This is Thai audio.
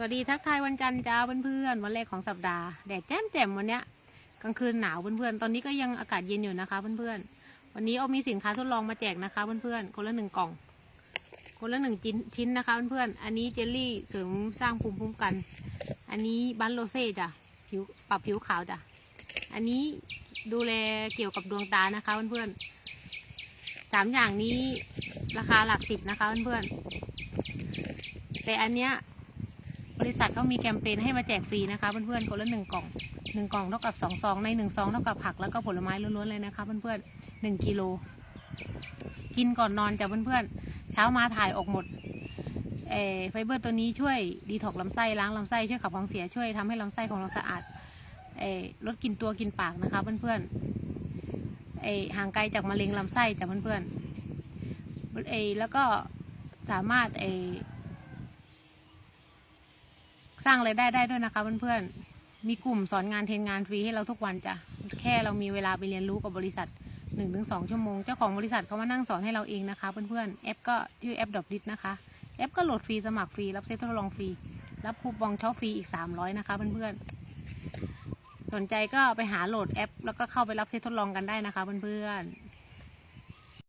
สวัสดีทักทายวันจันทร์จ้าเพื่อนๆวันแรกของสัปดาห์แดดแจ่มแจ่มวันเนี้ยกลางคืนหนาวเพื่อนๆตอนนี้ก็ยังอากาศเย็นอยู่นะคะเพื่อนๆวันนี้เอามีสินค้าทดลองมาแจกนะคะเพื่อนๆคนละหนึ่งกล่อง คนละหนึ่งชิ้นชิ้นนะคะเพื่อนๆอันนี้เจลลี่เสริมสร้างภูมิคุ้มกัน อันนี้บันโรเซ่จ้ะผิวปรับผิวขาวจ้ะอันนี้ดูแลเกี่ยวกับดวงตานะคะเพื่อนๆสามอย่างนี้ราคาหลักสิบนะคะเพื่อนๆแต่อันเนี้ย ริษัทเขามีแคมเปญให้มาแจกฟรีนะคะเพื่อนๆคนละหนึ่งกล่องหนึ่งกล่องเท่ากับสองซองในหนึ่งซองเท่ากับผักแล้วก็ผลไม้ล้วนๆเลยนะคะเพื่อนๆหนึ่งกิโลกินก่อนนอนจ้ะเพื่อนๆเช้ามาถ่ายออกหมดเอไฟเบอร์ตัวนี้ช่วยดีท็อกลำไส้ล้างลำไส้ช่วยขับของเสียช่วยทำให้ลำไส้ของเราสะอาดเอลดกินตัวกินปากนะคะเพื่อนๆเอห่างไกลจากมะเร็งลำไส้จ้ะเพื่อนๆเอแล้วก็สามารถเอ ร้างไรายได้ได้ด้วยนะคะเพื่อนๆ มีกลุ่มสอนงานเทรนงานฟรีให้เราทุกวันจ้ะ แค่เรามีเวลาไปเรียนรู้กับบริษัทหนึ่งถึงสองชั่วโมง เจ้าของบริษัทเขามานั่งสอนให้เราเองนะคะเพื่อนๆ แอปก็ชื่อแอปดอ i ิสนะคะ แอปก็โหลดฟรีสมัครฟรีรับเซตทดลองฟรี รับคูปองช็อปฟรีอีกสามร้อยนะคะเพื่อนๆ สนใจก็ไปหาโหลดแอป แล้วก็เข้าไปรับเซตทดลองกันได้นะคะเพื่อนๆ